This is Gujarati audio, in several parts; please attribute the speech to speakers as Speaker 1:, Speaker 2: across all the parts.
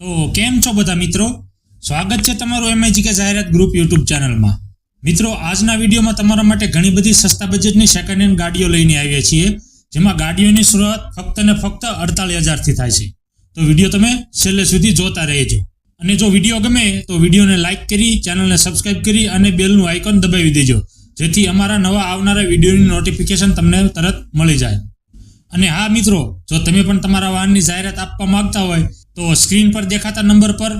Speaker 1: તો કેમ છો બધા મિત્રો? સ્વાગત છે તમારું એમઆઈજી કે જાહેરાત ગ્રુપ યુટ્યુબ ચેનલમાં. મિત્રો, આજના વિડીયોમાં તમારા માટે ઘણી બધી સસ્તા બજેટની સેકન્ડ હેન્ડ ગાડીઓ લઈને આવ્યા છીએ, જેમાં ગાડીઓની શરૂઆત ફક્ત ને ફક્ત અડતાલીસ હજારથી થાય છે. તો વીડિયો તમે છેલ્લે સુધી જોતા રહેજો. અને જો વીડિયો ગમે તો વિડીયોને લાઇક કરી, ચેનલને સબસ્ક્રાઇબ કરી અને બેલનું આઇકોન દબાવી દેજો, જેથી અમારા નવા આવનારા વિડીયોની નોટિફિકેશન તમને તરત મળી જાય. અને હા મિત્રો, જો તમે પણ તમારા વાહનની જાહેરાત આપવા માંગતા હોય તો સ્ક્રીન પર દેખાતા નંબર પર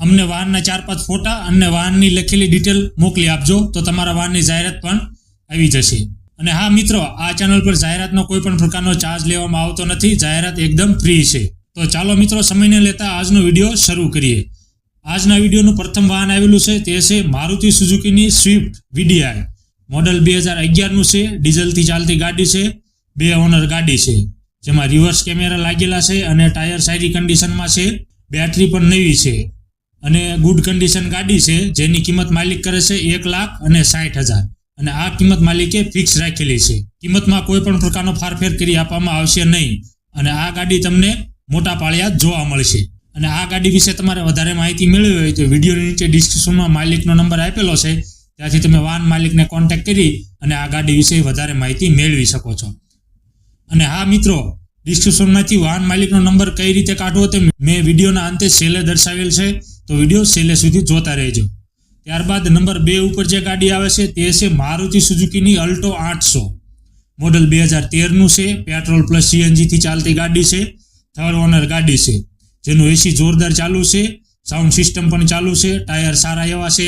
Speaker 1: અમને વાહનના ચાર પાંચ ફોટા અને વાહનની લખેલી ડિટેલ મોકલી આપજો. તો તમારા વાહનની જાહેરાત પણ આવી જશે. અને હા મિત્રો, આ ચેનલ પર જાહેરાતનો કોઈ પણ પ્રકારનો ચાર્જ લેવામાં આવતો નથી. જાહેરાત એકદમ ફ્રી છે. તો ચાલો મિત્રો, સમયને લેતા આજનો વીડિયો શરૂ કરીએ. આજના વિડીયોનું પ્રથમ વાહન આવેલું છે તે છે મારુતિ સુઝુકીની સ્વિફ્ટ વીડીઆઈ. મોડલ બે હજાર અગિયારનું છે, ડીઝલથી ચાલતી ગાડી છે, બે ઓનર ગાડી છે. જેમાં રિવર્સ કેમેરા લાગેલા છે અને ટાયર સારી કન્ડિશનમાં છે. બેટરી પણ નવી છે. અને ગુડ કન્ડિશન ગાડી છે, જેની કિંમત માલિક કરે છે એક લાખ અને સાઠ હજાર. અને આ કિંમત માલિકે ફિક્સ રાખેલી છે. કિંમતમાં કોઈ પણ પ્રકારનો ફારફેર કરી આપવામાં આવશે નહીં. અને આ ગાડી તમને મોટા પાળિયા જોવા મળશે. અને આ ગાડી વિશે તમારે વધારે માહિતી મેળવી હોય તો વિડીયોની નીચે ડિસ્ક્રિપ્શનમાં માલિકનો નંબર આપેલો છે. ત્યાંથી તમે વાહન માલિકને કોન્ટેક્ટ કરી અને આ ગાડી વિશે વધારે માહિતી મેળવી શકો છો. અને હા મિત્રો ડિસ્ક્રિપ્શનમાંથી વાહન માલિકનો નંબર કઈ રીતે કાઢવો તે મેં વિડીયોના અંતે સેલે દર્શાવેલ છે. તો વીડિયો સેલે સુધી જોતા રહેજો. ત્યારબાદ નંબર બે ઉપર જે ગાડી આવે છે તે છે મારુતિ સુઝુકીની અલ્ટો આઠસો. મોડલ બે હજાર તેરનું છે. પેટ્રોલ પ્લસ સીએનજીથી ચાલતી ગાડી છે. થર્ડ ઓનર ગાડી છે. જેનું એસી જોરદાર ચાલુ છે. સાઉન્ડ સિસ્ટમ પણ ચાલુ છે. ટાયર સારા એવા છે.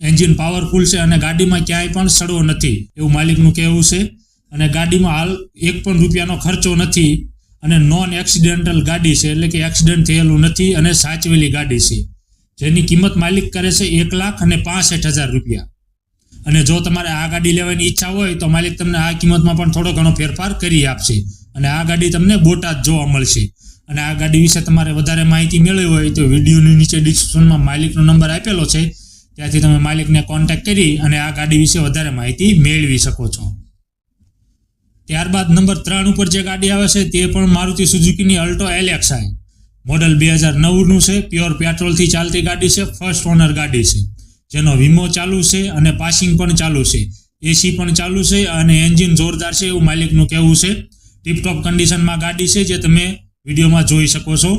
Speaker 1: એન્જિન પાવરફુલ છે અને ગાડીમાં ક્યાંય પણ સડવો નથી. એવું માલિકનું કહેવું છે. અને ગાડીમાં હાલ એક પણ રૂપિયાનો ખર્ચો નથી અને નોન એક્સિડેન્ટલ ગાડી છે, એટલે કે એક્સિડન્ટ થયેલું નથી અને સાચવેલી ગાડી છે. જેની કિંમત માલિક કરે છે એક લાખ અને પાસઠ હજાર રૂપિયા. અને જો તમારે આ ગાડી લેવાની ઈચ્છા હોય તો માલિક તમને આ કિંમતમાં પણ થોડો ઘણો ફેરફાર કરી આપશે અને આ ગાડી તમને બોટાદ જોવા મળશે. અને આ ગાડી વિશે તમારે વધારે માહિતી મેળવી હોય તો વિડીયોની નીચે ડિસ્ક્રિપ્શનમાં માલિકનો નંબર આપેલો છે. ત્યાંથી તમે માલિકને કોન્ટેક્ટ કરી અને આ ગાડી વિશે વધારે માહિતી મેળવી શકો છો. ત્યારબાદ નંબર ત્રણ ઉપર જે ગાડી આવે છે તે પણ મારુતિ સુઝુકીની અલ્ટો એલેક્સાઈ મોડલ બે હજાર નવનું છે, પ્યોર પેટ્રોલથી ચાલતી ગાડી છે, ફર્સ્ટ ઓનર ગાડી છે. જેનો વીમો ચાલુ છે અને પાસિંગ પણ ચાલુ છે. એસી પણ ચાલુ છે અને એન્જિન જોરદાર છે એવું માલિકનું કહેવું છે. ટીપટોપ કન્ડિશનમાં ગાડી છે જે તમે વિડીયોમાં જોઈ શકો છો.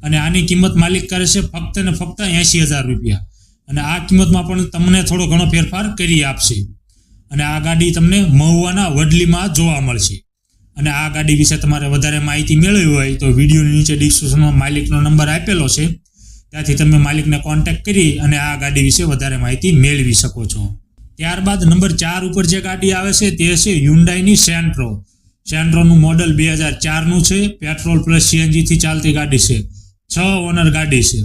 Speaker 1: અને આની કિંમત માલિક કરે છે ફક્ત ને ફક્ત એંશી હજાર રૂપિયા. અને આ કિંમતમાં પણ તમને થોડો ઘણો ફેરફાર કરી આપશે. અને આ ગાડી તમને મહુવાના વડલીમાં જોવા મળશે. અને આ ગાડી વિશે તમારે વધારે માહિતી મેળવી હોય તો વિડીયોની નીચે ડિસ્ક્રિપ્શનમાં માલિકનો નંબર આપેલો છે. ત્યાંથી તમે માલિકને કોન્ટેક્ટ કરી અને આ ગાડી વિશે વધારે માહિતી મેળવી શકો છો. ત્યારબાદ નંબર ચાર ઉપર જે ગાડી આવે છે તે છે યુન્ડાઈની સેન્ટ્રો સેન્ટ્રોનું મોડલ બે હજાર ચારનું છે. પેટ્રોલ પ્લસ સીએનજીથી ચાલતી ગાડી છે. છ ઓનર ગાડી છે.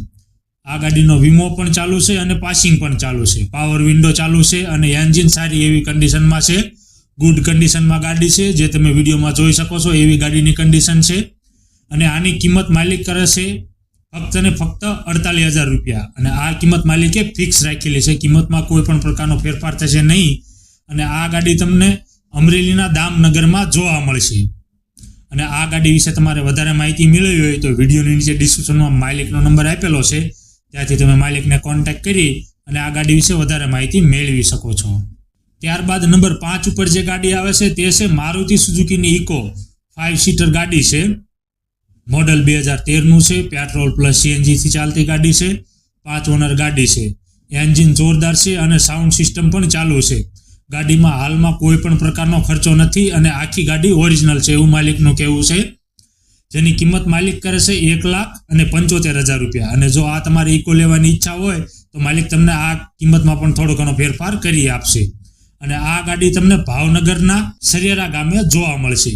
Speaker 1: આ ગાડીનો વીમો પણ ચાલુ છે અને પાસિંગ પણ ચાલુ છે. પાવર વિન્ડો ચાલુ છે અને એન્જિન સારી એવી કન્ડિશનમાં છે. ગુડ કન્ડિશનમાં ગાડી છે. જે તમે વિડીયોમાં જોઈ શકો છો એવી ગાડીની કન્ડિશન છે. અને આની કિંમત માલિક કરે છે ફક્ત ને ફક્ત અડતાલીસ હજાર રૂપિયા. અને આ કિંમત માલિકે ફિક્સ રાખેલી છે. કિંમતમાં કોઈ પણ પ્રકારનો ફેરફાર થશે નહીં. અને આ ગાડી તમને અમરેલીના દામનગરમાં જોવા મળશે. અને આ ગાડી વિશે તમારે વધારે માહિતી મેળવી હોય તો વિડીયોની નીચે ડિસ્ક્રિપ્શનમાં માલિકનો નંબર આપેલો છે. ત્યાંથી તમે માલિકને કોન્ટેક્ટ કરી અને આ ગાડી વિશે વધારે માહિતી મેળવી શકો છો. ત્યારબાદ નંબર પાંચ ઉપર જે ગાડી આવે છે તે છે મારુતિ સુઝુકીની ઇકો ફાઇવ સીટર ગાડી છે. મોડલ બે હજાર તેરનું છે, પેટ્રોલ પ્લસ સીએનજીથી ચાલતી ગાડી છે પાંચ ઓનર ગાડી છે. એન્જિન જોરદાર છે અને સાઉન્ડ સિસ્ટમ પણ ચાલુ છે. ગાડીમાં હાલમાં કોઈ પણ પ્રકારનો ખર્ચો નથી અને આખી ગાડી ઓરિજિનલ છે એવું માલિકનું કહેવું છે. જેની કિંમત માલિક કરે છે એક લાખ અને પંચોતેર હજાર રૂપિયા. અને જો આ તમારે ઇકો લેવાની ઈચ્છા હોય, તો માલિક તમને આ કિંમતમાં પણ થોડો ઘણો ફેરફાર કરી આપશે. અને આ ગાડી તમને ભાવનગરના સરિયારા ગામે જોવા મળશે.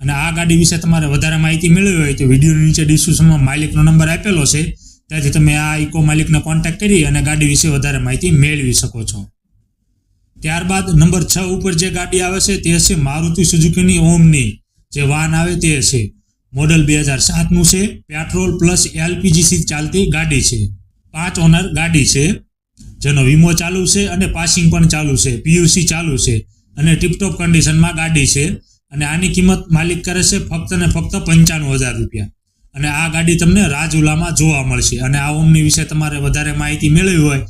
Speaker 1: અને આ ગાડી વિશે તમારે વધારે માહિતી મેળવી હોય, તો વિડીયોની નીચે ડિસ્ક્રિપ્શનમાં માલિકનો નંબર આપેલો છે. ત્યાંથી તમે આ ઇકો માલિકને કોન્ટેક્ટ કરી અને ગાડી વિશે વધારે માહિતી મેળવી શકો છો. ત્યારબાદ નંબર છ ઉપર જે ગાડી આવે છે, તે છે મારુતિ સુઝુકીની ઓમની. જે વાહન આવે તે છે. મોડલ બે હજાર સાતનું છે. પેટ્રોલ પ્લસ એલપીજીથી ચાલતી ગાડી છે. પાંચ ઓનર ગાડી છે. જેનો વીમો ચાલુ છે અને પાસિંગ પણ ચાલુ છે. પીયુસી ચાલુ છે અને ટીપટોપ કન્ડિશનમાં ગાડી છે. અને આની કિંમત માલિક કરે છે ફક્ત ને ફક્ત પંચાણું હજાર રૂપિયા. અને આ ગાડી તમને રાજુલામાં જોવા મળશે. અને આ ઓમની વિશે તમારે વધારે માહિતી મેળવી હોય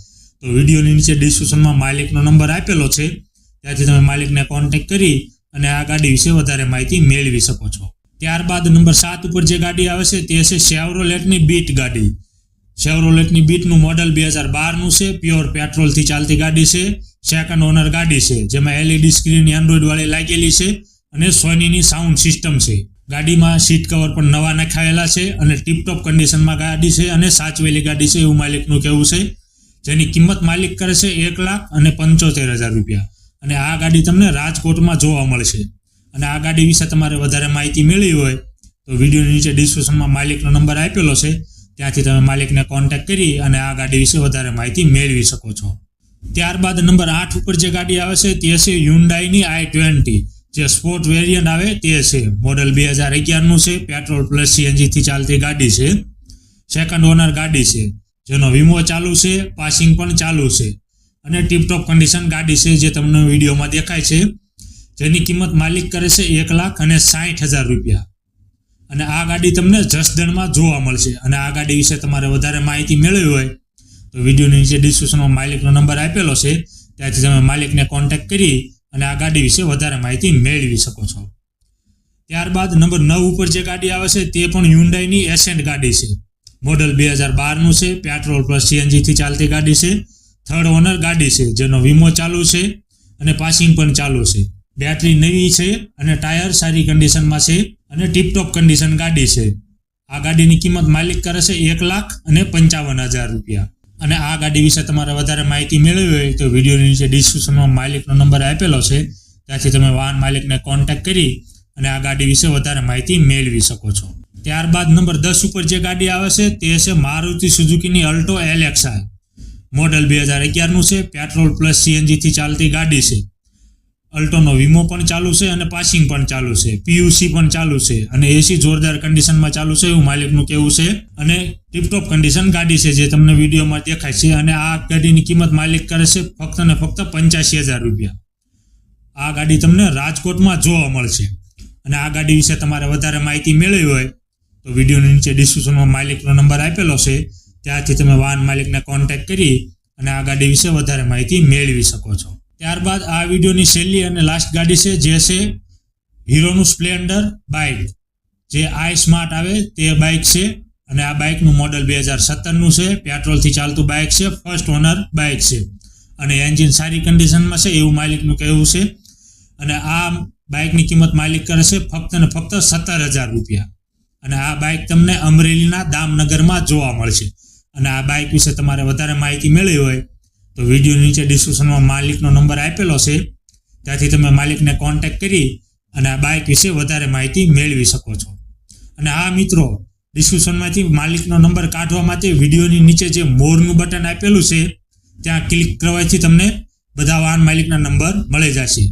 Speaker 1: તો વિડીયોની નીચે ડિસ્ક્રિપ્શનમાં માલિકનો નંબર આપેલો છે. ત્યાંથી તમે માલિકને કોન્ટેક્ટ કરી અને આ ગાડી વિશે વધારે માહિતી મેળવી શકો છો. ત્યારબાદ નંબર સાત ઉપર જે ગાડી આવે છે તે છે શેવરોલેટની બીટ ગાડી. શેવરોલેટની બીટનું મોડલ બે હજાર બારનું છે પ્યોર પેટ્રોલથી ચાલતી ગાડી છે સેકન્ડ ઓનર ગાડી છે, જેમાં એલઈડી સ્ક્રીન એન્ડ્રોઈડવાળી લાગેલી છે અને સોનીની સાઉન્ડ સિસ્ટમ છે. ગાડીમાં સીટ કવર પણ નવા નખાયેલા છે અને ટીપટોપ કન્ડિશનમાં ગાડી છે અને સાચવેલી ગાડી છે એવું માલિકનું કહેવું છે. જેની કિંમત માલિક કરે છે એક લાખ અને પંચોતેર હજાર રૂપિયા. અને આ ગાડી તમને રાજકોટમાં જોવા મળશે. અને આ ગાડી વિશે તમારે વધારે માહિતી મેળવી હોય, તો વિડીયોની નીચે ડિસ્ક્રિપ્શનમાં માલિકનો નંબર આપેલો છે. ત્યાંથી તમે માલિકને કોન્ટેક્ટ કરી અને આ ગાડી વિશે વધારે માહિતી મેળવી શકો છો. ત્યારબાદ નંબર આઠ ઉપર જે ગાડી આવે છે, તે છે યુન્ડાઈની આઈ ટ્વેન્ટી. જે સ્પોર્ટ વેરિયન્ટ આવે, તે છે. મોડલ બે હજાર અગિયારનું છે. પેટ્રોલ પ્લસ સીએનજીથી ચાલતી ગાડી છે. સેકન્ડ ઓનર ગાડી છે. જેનો વીમો ચાલુ છે પાસિંગ પણ ચાલુ છે. અને ટીપટોપ કન્ડિશન ગાડી છે, જે તમને વિડીયોમાં દેખાય છે. જેની કિંમત માલિક કરે છે એક લાખ અને સાઠ હજાર રૂપિયા. અને આ ગાડી તમને જસદણમાં જોવા મળશે. અને આ ગાડી વિશે તમારે વધારે માહિતી મેળવી હોય, તો વિડીયોની નીચે ડિસ્ક્રિપ્શનમાં માલિકનો નંબર આપેલો છે. ત્યાંથી તમે માલિકને કોન્ટેક્ટ કરી અને આ ગાડી વિશે વધારે માહિતી મેળવી શકો છો. ત્યારબાદ નંબર નવ ઉપર જે ગાડી આવે છે, તે પણ યુન્ડાઈની એસેન્ટ ગાડી છે. મોડલ બે હજાર બારનું છે પેટ્રોલ પ્લસ સીએનજીથી ચાલતી ગાડી છે. થર્ડ ઓનર ગાડી છે, જેનો વીમો ચાલુ છે અને પાસિંગ પણ ચાલુ છે. બેટરી નવી છે અને ટાયર સારી કન્ડિશનમાં છે અને ટીપટોપ કન્ડિશન ગાડી છે. આ ગાડીની કિંમત માલિક કરે છે એક લાખ અને પંચાવન હજાર રૂપિયા. અને આ ગાડી વિશે તમારે વધારે માહિતી મેળવી હોય તો વિડીયોની નીચે ડિસ્ક્રિપ્શનમાં માલિકનો નંબર આપેલો છે. ત્યાંથી તમે વાહન માલિકને કોન્ટેક્ટ કરી અને આ ગાડી વિશે વધારે માહિતી મેળવી શકો છો. ત્યારબાદ નંબર દસ ઉપર જે ગાડી આવે છે તે છે મારુતિ સુઝુકીની અલ્ટો એલેક્સા. મોડલ બે હજાર અગિયારનું છે, પેટ્રોલ પ્લસ સીએનજીથી ચાલતી ગાડી છે. અલ્ટોનો વીમો પણ ચાલુ છે અને પાસિંગ પણ ચાલુ છે. પીયુસી પણ ચાલુ છે અને એસી જોરદાર કન્ડિશનમાં ચાલુ છે એવું માલિકનું કહેવું છે. અને ટીપટોપ કન્ડિશન ગાડી છે જે તમને વિડીયોમાં દેખાય છે અને આ ગાડીની કિંમત માલિક કરે છે ફક્ત ને ફક્ત પંચ્યાસી હજાર રૂપિયા. આ ગાડી તમને રાજકોટમાં જોવા મળશે. અને આ ગાડી વિશે તમારે વધારે માહિતી મેળવી હોય તો વિડીયોની નીચે ડિસ્ક્રિપ્શનમાં માલિકનો નંબર આપેલો છે. ત્યાંથી તમે વાહન માલિકને કોન્ટેક્ટ કરી અને આ ગાડી વિશે વધારે માહિતી મેળવી શકો છો. ત્યારબાદ આ વિડીયોની છેલ્લી અને લાસ્ટ ગાડી છે, જે છે હીરોનું સ્પ્લેન્ડર બાઇક. જે આઈ સ્માર્ટ આવે તે બાઇક છે અને આ બાઇકનું મોડલ બે હજાર સત્તરનું છે. પેટ્રોલથી ચાલતું બાઇક છે ફર્સ્ટ ઓનર બાઇક છે. અને એન્જિન સારી કન્ડિશનમાં છે, એવું માલિકનું કહેવું છે. અને આ બાઇકની કિંમત માલિક કરે છે, ફક્ત ને ફક્ત સત્તર હજાર રૂપિયા. અને આ બાઇક તમને અમરેલીના દામનગરમાં જોવા મળશે. અને આ બાઇક વિશે તમારે વધારે માહિતી મેળવી હોય તો વીડિયો નીચે ડિસ્ક્રિપ્શનમાં માલિકનો નંબર આપેલો છે. ત્યાંથી તમે માલિકને કોન્ટેક્ટ કરી અને આ બાઇક વિશે વધારે માહિતી મેળવી શકો છો. અને આ મિત્રો ડિસ્ક્રિપ્શનમાંથી માલિકનો નંબર કાઢવા માટે વિડીયોની નીચે જે મોરનું બટન આપેલું છે, ત્યાં ક્લિક કરવાથી તમને બધા વાહન માલિકના નંબર મળી જશે.